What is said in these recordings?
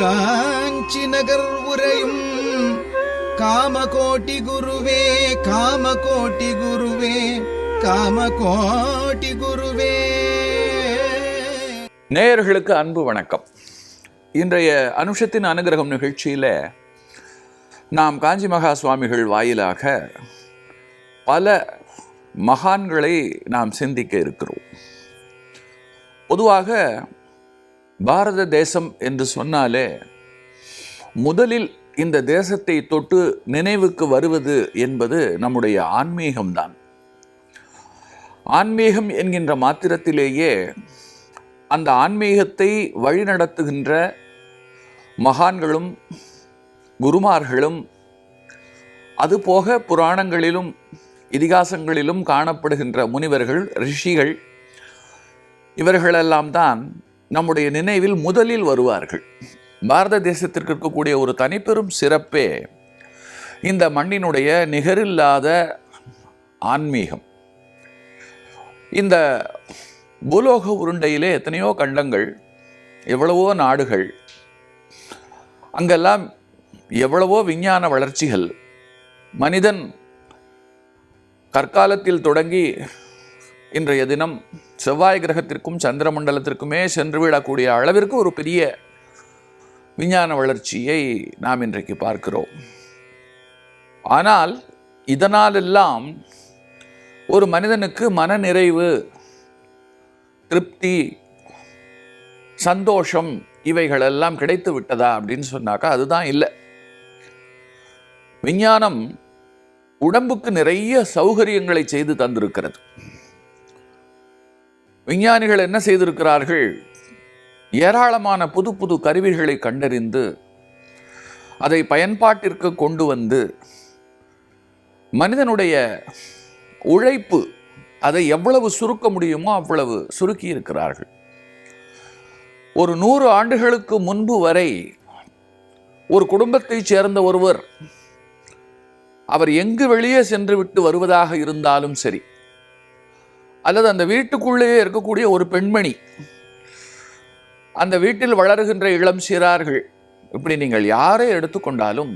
காஞ்சி நகர் உரையும் காமகோட்டி குருவே காமகோட்டி குருவே காமகோட்டி குருவே. நேயர்களுக்கு அன்பு வணக்கம். இன்றைய அனுஷத்தின் அனுகிரகம் நிகழ்ச்சியில் நாம் காஞ்சி மகா சுவாமிகள் வாயிலாக பல மகான்களை நாம் சிந்திக்க இருக்கிறோம். பொதுவாக பாரத தேசம் என்று சொன்னாலே முதலில் இந்த தேசத்தை தொட்டு நினைவுக்கு வருவது என்பது நம்முடைய ஆன்மீகம்தான். ஆன்மீகம் என்கின்ற மாத்திரத்திலேயே அந்த ஆன்மீகத்தை வழிநடத்துகின்ற மகான்களும் குருமார்களும் அதுபோக புராணங்களிலும் இதிகாசங்களிலும் காணப்படுகின்ற முனிவர்கள் ரிஷிகள் இவர்களெல்லாம் தான் நம்முடைய நினைவில் முதலில் வருவார்கள். பாரத தேசத்திற்கு இருக்கக்கூடிய ஒரு தனிப்பெரும் சிறப்பே இந்த மண்ணினுடைய நிகரில்லாத ஆன்மீகம். இந்த பூலோக உருண்டையிலே எத்தனையோ கண்டங்கள் எவ்வளவோ நாடுகள் அங்கெல்லாம் எவ்வளவோ விஞ்ஞான வளர்ச்சிகள் மனிதன் கற்காலத்தில் தொடங்கி இன்றைய தினம் செவ்வாய் கிரகத்திற்கும் சந்திரமண்டலத்திற்குமே சென்று விடக்கூடிய அளவிற்கு ஒரு பெரிய விஞ்ஞான வளர்ச்சியை நாம் இன்றைக்கு பார்க்கிறோம். ஆனால் இதனாலெல்லாம் ஒரு மனிதனுக்கு மனநிறைவு திருப்தி சந்தோஷம் இவைகளெல்லாம் கிடைத்து விட்டதா அப்படின்னு சொன்னாக்கா அதுதான் இல்லை. விஞ்ஞானம் உடம்புக்கு நிறைய சௌகரியங்களை செய்து தந்திருக்கிறது. விஞ்ஞானிகள் என்ன செய்திருக்கிறார்கள்? ஏராளமான புது புது கருவிகளை கண்டறிந்து அதை பயன்பாட்டிற்கு கொண்டு வந்து மனிதனுடைய உழைப்பு அதை எவ்வளவு சுருக்க முடியுமோ அவ்வளவு சுருக்கி இருக்கிறார்கள். ஒரு நூறு ஆண்டுகளுக்கு முன்பு வரை ஒரு குடும்பத்தைச் சேர்ந்த ஒருவர் அவர் எங்கு வெளியே சென்று விட்டு வருவதாக இருந்தாலும் சரி அல்லது அந்த வீட்டுக்குள்ளேயே இருக்கக்கூடிய ஒரு பெண்மணி அந்த வீட்டில் வளருகின்ற இளம் சிறார்கள் இப்படி நீங்கள் யாரை எடுத்துக்கொண்டாலும்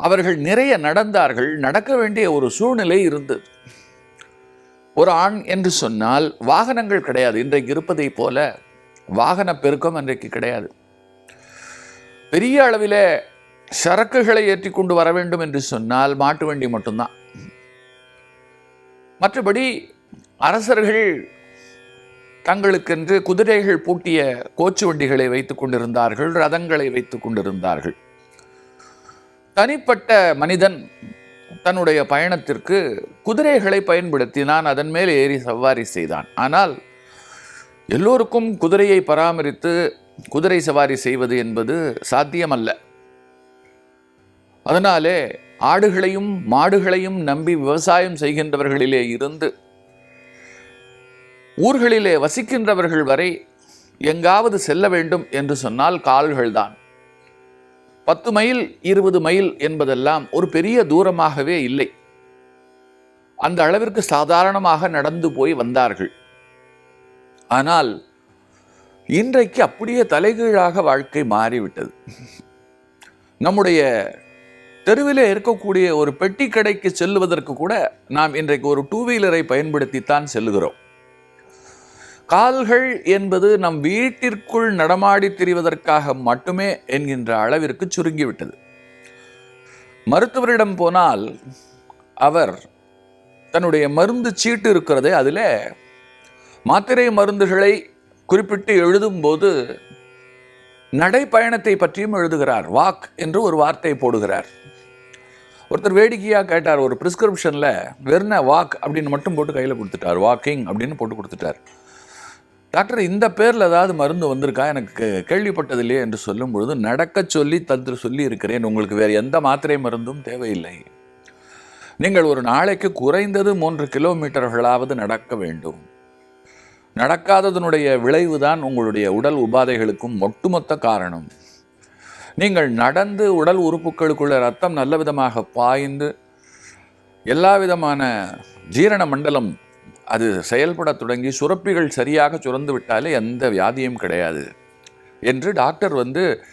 அவர்கள் நிறைய நடந்தார்கள் நடக்க வேண்டிய ஒரு சூழ்நிலை இருந்தது. ஒரு ஆண் என்று சொன்னால் வாகனங்கள் கிடையாது இன்றைக்கு இருப்பதை போல வாகன பெருக்கம் இன்றைக்கு கிடையாது. பெரிய அளவில் சரக்குகளை ஏற்றி கொண்டு வர வேண்டும் என்று சொன்னால் மாட்டு வண்டி மட்டும்தான். மற்றபடி அரசர்கள் தங்களுக்கென்று குதிரைகள் பூட்டிய கோச்சு வண்டிகளை வைத்துக் கொண்டிருந்தார்கள் ரதங்களை வைத்துக் கொண்டிருந்தார்கள். தனிப்பட்ட மனிதன் தன்னுடைய பயணத்திற்கு குதிரைகளை பயன்படுத்தினான் அதன் மேல் ஏறி சவாரி செய்தான். ஆனால் எல்லோருக்கும் குதிரையை பராமரித்து குதிரை சவாரி செய்வது என்பது சாத்தியமல்ல. அதனாலே ஆடுகளையும் மாடுகளையும் நம்பி விவசாயம் செய்கின்றவர்களிலே இருந்து ஊர்களிலே வசிக்கின்றவர்கள் வரை எங்காவது செல்ல வேண்டும் என்று சொன்னால் கால்கள்தான். பத்து மைல் இருபது மைல் என்பதெல்லாம் ஒரு பெரிய தூரமாகவே இல்லை. அந்த அளவிற்கு சாதாரணமாக நடந்து போய் வந்தார்கள். ஆனால் இன்றைக்கு அப்படியே தலைகீழாக வாழ்க்கை மாறிவிட்டது. நம்முடைய தெருவிலே இருக்கக்கூடிய ஒரு பெட்டி கடைக்கு செல்லுவதற்கு கூட நாம் இன்றைக்கு ஒரு டூ வீலரை பயன்படுத்தித்தான் செல்லுகிறோம். கால்கள் என்பது நம் வீட்டிற்குள் நடமாடி திரிவதற்காக மட்டுமே என்கின்ற அளவிற்கு சுருங்கிவிட்டது. மருத்துவரிடம் போனால் அவர் தன்னுடைய மருந்து சீட்டு இருக்கிறதே அதில் மாத்திரை மருந்துகளை குறிப்பிட்டு எழுதும்போது நடைப்பயணத்தை பற்றியும் எழுதுகிறார். வாக் என்று ஒரு வார்த்தை போடுகிறார். ஒருத்தர் வேடிக்கையாக கேட்டார். ஒரு ப்ரிஸ்கிரிப்ஷனில் வெறுன வாக் அப்படின்னு மட்டும் போட்டு கையில் கொடுத்துட்டார். வாக்கிங் அப்படின்னு போட்டு கொடுத்துட்டார். டாக்டர் இந்த பேரில் ஏதாவது மருந்து வந்திருக்கா? எனக்கு கேள்விப்பட்டதில்லையே என்று சொல்லும் பொழுது நடக்க சொல்லி தந்து சொல்லி இருக்கிறேன் உங்களுக்கு வேறு எந்த மாத்திரை மருந்தும் தேவையில்லை. நீங்கள் ஒரு நாளைக்கு குறைந்தது மூன்று கிலோமீட்டர்களாவது நடக்க வேண்டும். நடக்காததனுடைய விளைவுதான் உங்களுடைய உடல் உபாதைகளுக்கும் ஒட்டுமொத்த காரணம். நீங்கள் நடந்து உடல் உறுப்புகளுக்குள்ள ரத்தம் நல்ல விதமாக பாய்ந்து எல்லா விதமான ஜீரண மண்டலம் அது செயல்பட தொடங்கி சுரப்பிகள் சரியாக சுரந்து விட்டாலே எந்த வியாதியும் கிடையாது. என்று டாக்டர் வந்து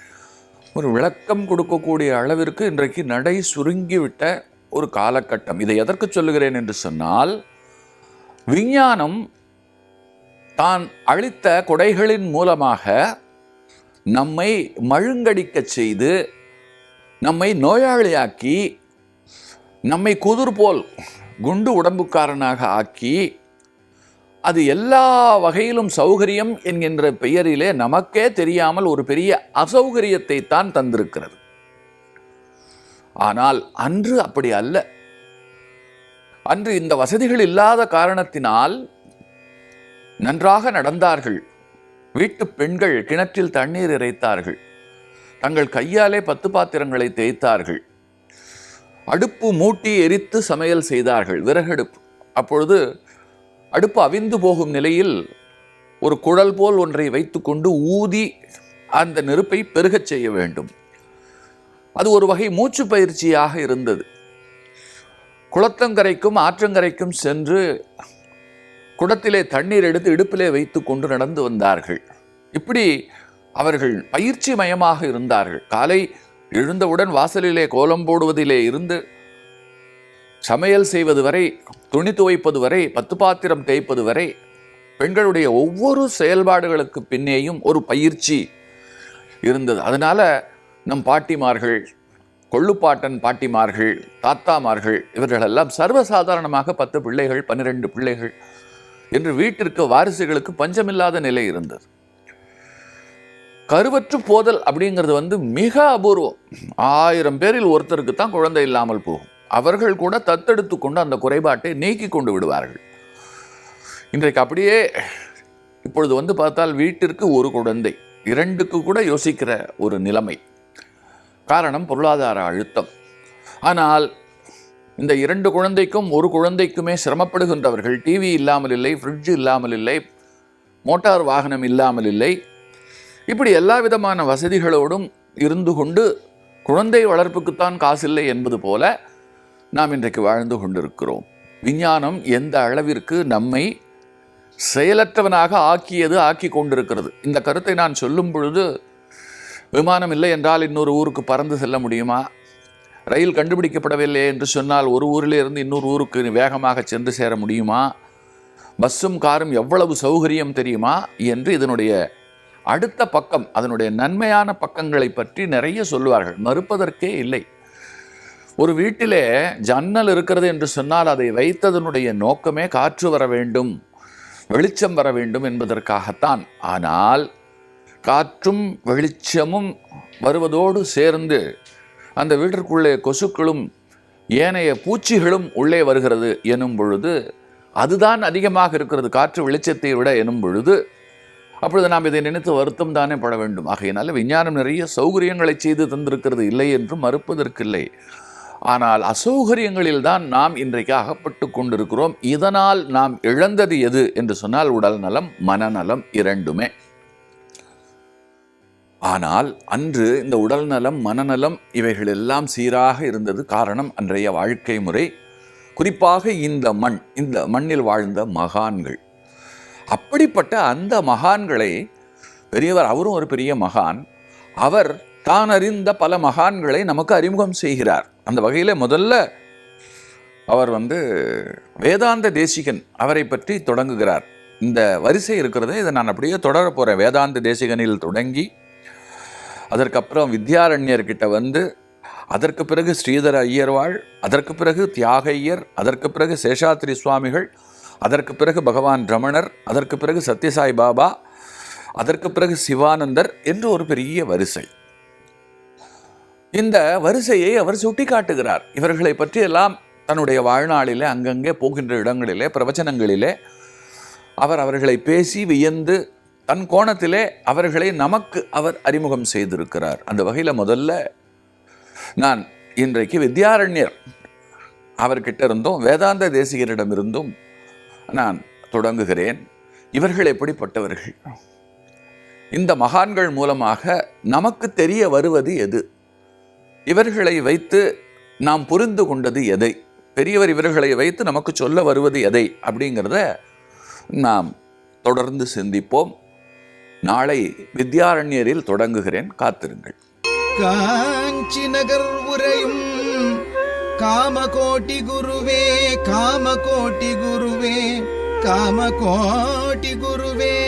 ஒரு விளக்கம் கொடுக்கக்கூடிய அளவிற்கு இன்றைக்கு நடை சுருங்கிவிட்ட ஒரு காலகட்டம். இதை எதற்கு சொல்லுகிறேன் என்று சொன்னால் விஞ்ஞானம் தான் அளித்த கொடைகளின் மூலமாக நம்மை மழுங்கடிக்கச் செய்து நம்மை நோயாளியாக்கி நம்மை குதிர் போல் குண்டு உடம்புக்காரனாக ஆக்கி அது எல்லா வகையிலும் சௌகரியம் என்கின்ற பெயரிலே நமக்கே தெரியாமல் ஒரு பெரிய அசௌகரியத்தை தான் தந்திருக்கிறது. ஆனால் அன்று அப்படி அல்ல. அன்று இந்த வசதிகள் இல்லாத காரணத்தினால் நன்றாக நடந்தார்கள். வீட்டு பெண்கள் கிணற்றில் தண்ணீர் இறைத்தார்கள். தங்கள் கையாலே பத்து பாத்திரங்களை தேய்த்தார்கள். அடுப்பு மூட்டி எரித்து சமையல் செய்தார்கள். விறகடுப்பு. அப்பொழுது அடுப்பு அவிந்து போகும் நிலையில் ஒரு குழல் போல் ஒன்றை வைத்துக்கொண்டு ஊதி அந்த நெருப்பை பெருகச் செய்ய வேண்டும். அது ஒரு வகை மூச்சு பயிற்சியாக இருந்தது. குளத்தங்கரைக்கும் ஆற்றங்கரைக்கும் சென்று குடத்திலே தண்ணீர் எடுத்து இடுப்பிலே வைத்து கொண்டு நடந்து வந்தார்கள். இப்படி அவர்கள் பயிற்சி மயமாக இருந்தார்கள். காலை எழுந்தவுடன் வாசலிலே கோலம் போடுவதிலே இருந்து சமையல் செய்வது வரை துணி துவைப்பது வரை பத்து பாத்திரம் தேய்ப்பது வரை பெண்களுடைய ஒவ்வொரு செயல்பாடுகளுக்கு பின்னேயும் ஒரு பயிற்சி இருந்தது. அதனால நம் பாட்டிமார்கள் கொள்ளுப்பாட்டன் பாட்டிமார்கள் தாத்தாமார்கள் இவர்களெல்லாம் சர்வசாதாரணமாக பத்து பிள்ளைகள் பன்னிரெண்டு பிள்ளைகள் என்று வீட்டிற்கு வாரிசுகளுக்கு பஞ்சமில்லாத நிலை இருந்தது. கருவற்று போதல் அப்படிங்கிறது வந்து மிக அபூர்வம். ஆயிரம் பேரில் ஒருத்தருக்கு தான் குழந்தை இல்லாமல் போகும். அவர்கள் கூட தத்தெடுத்து கொண்டு அந்த குறைபாட்டை நீக்கி கொண்டு விடுவார்கள். இன்றைக்கு அப்படியே இப்பொழுது வந்து பார்த்தால் வீட்டிற்கு ஒரு குழந்தை இரண்டுக்கு கூட யோசிக்கிற ஒரு நிலைமை. காரணம் பொருளாதார அழுத்தம். ஆனால் இந்த இரண்டு குழந்தைக்கும் ஒரு குழந்தைக்குமே சிரமப்படுகின்றவர்கள் டிவி இல்லாமல் இல்லை ஃப்ரிட்ஜ் இல்லாமல் இல்லை மோட்டார் வாகனம் இல்லாமல் இல்லை. இப்படி எல்லா விதமான வசதிகளோடும் இருந்து கொண்டு குழந்தை வளர்ப்புக்குத்தான் காசில்லை என்பது போல நாம் இன்றைக்கு வாழ்ந்து கொண்டிருக்கிறோம். விஞ்ஞானம் எந்த அளவிற்கு நம்மை செயலற்றவனாக ஆக்கியது ஆக்கி கொண்டிருக்கிறது. இந்த கருத்தை நான் சொல்லும் பொழுது விமானம் இல்லை என்றால் இன்னொரு ஊருக்கு பறந்து செல்ல முடியுமா? ரயில் கண்டுபிடிக்கப்படவில்லை என்று சொன்னால் ஒரு ஊரிலிருந்து இன்னொரு ஊருக்கு வேகமாக சென்று சேர முடியுமா? பஸ்ஸும் காரும் எவ்வளவு சௌகரியம் தெரியுமா? என்று இதனுடைய அடுத்த பக்கம் அதனுடைய நன்மையான பக்கங்களை பற்றி நிறைய சொல்லுவார்கள் மறுப்பதற்கே இல்லை. ஒரு வீட்டிலே ஜன்னல் இருக்கிறது என்று சொன்னால் அதை வைத்ததனுடைய நோக்கமே காற்று வர வேண்டும் வெளிச்சம் வர வேண்டும் என்பதற்காகத்தான். ஆனால் காற்றும் வெளிச்சமும் வருவதோடு சேர்ந்து அந்த வீட்டிற்குள்ளே கொசுக்களும் ஏனைய பூச்சிகளும் உள்ளே வருகிறது எனும் பொழுது அதுதான் அதிகமாக இருக்கிறது காற்று வெளிச்சத்தை விட எனும் பொழுது. அப்பொழுது நாம் இதை நினைத்து வருத்தம் தானே பட வேண்டும். ஆகையினால் விஞ்ஞானம் நிறைய சௌகரியங்களை செய்து தந்திருக்கிறது இல்லை என்று மறுப்பதற்கில்லை. ஆனால் அசௌகரியங்களில் தான் நாம் இன்றைக்கு அகப்பட்டு கொண்டிருக்கிறோம். இதனால் நாம் இழந்தது எது? என்று சொன்னால் உடல் நலம் மனநலம் இரண்டுமே. ஆனால் அன்று இந்த உடல் நலம் மனநலம் இவைகள் எல்லாம் சீராக இருந்தது காரணம் அன்றைய வாழ்க்கை முறை. குறிப்பாக இந்த மண் இந்த மண்ணில் வாழ்ந்த மகான்கள். அப்படிப்பட்ட அந்த மகான்களை பெரியவர் அவரும் ஒரு பெரிய மகான். அவர் தான் அறிந்த பல மகான்களை நமக்கு அறிமுகம் செய்கிறார். அந்த வகையில் முதல்ல அவர் வந்து வேதாந்த தேசிகன் அவரை பற்றி தொடங்குகிறார். இந்த வரிசை இருக்கிறதே இதை நான் அப்படியே தொடர போகிறேன் வேதாந்த தேசிகனில் தொடங்கி அதற்கப்புறம் வித்யாரண்யர்கிட்ட வந்து அதற்கு பிறகு ஸ்ரீதர ஐயர்வாள் அதற்கு பிறகு தியாக ஐயர் அதற்கு பிறகு சேஷாத்ரி சுவாமிகள் அதற்கு பிறகு பகவான் ரமணர் அதற்கு பிறகு சத்யசாய் பாபா அதற்கு பிறகு சிவானந்தர் என்று ஒரு பெரிய வரிசை. இந்த வரிசையை அவர் சுட்டி காட்டுகிறார் இவர்களை பற்றியெல்லாம் தன்னுடைய வாழ்நாளிலே அங்கங்கே போகின்ற இடங்களிலே பிரவச்சனங்களிலே அவர் அவர்களை பேசி வியந்து தன் கோணத்திலே அவர்களை நமக்கு அவர் அறிமுகம் செய்திருக்கிறார். அந்த வகையில் முதல்ல நான் இன்றைக்கு வித்யாரண்யர் அவர்கிட்ட இருந்தும் வேதாந்த தேசிகரிடமிருந்தும் நான் தொடங்குகிறேன். இவர்கள் எப்படிப்பட்டவர்கள்? இந்த மகான்கள் மூலமாக நமக்கு தெரிய வருவது எது? இவர்களை வைத்து நாம் புரிந்து கொண்டது எதை? பெரியவர் இவர்களை வைத்து நமக்கு சொல்ல வருவது எதை? அப்படிங்கிறத நாம் தொடர்ந்து சிந்திப்போம். நாளை வித்யாரண்யரில் தொடங்குகிறேன். காத்திருங்கள். காஞ்சி நகர் உரையும் காமகோட்டி குருவே காமகோட்டி குருவே காமகோட்டி குருவே.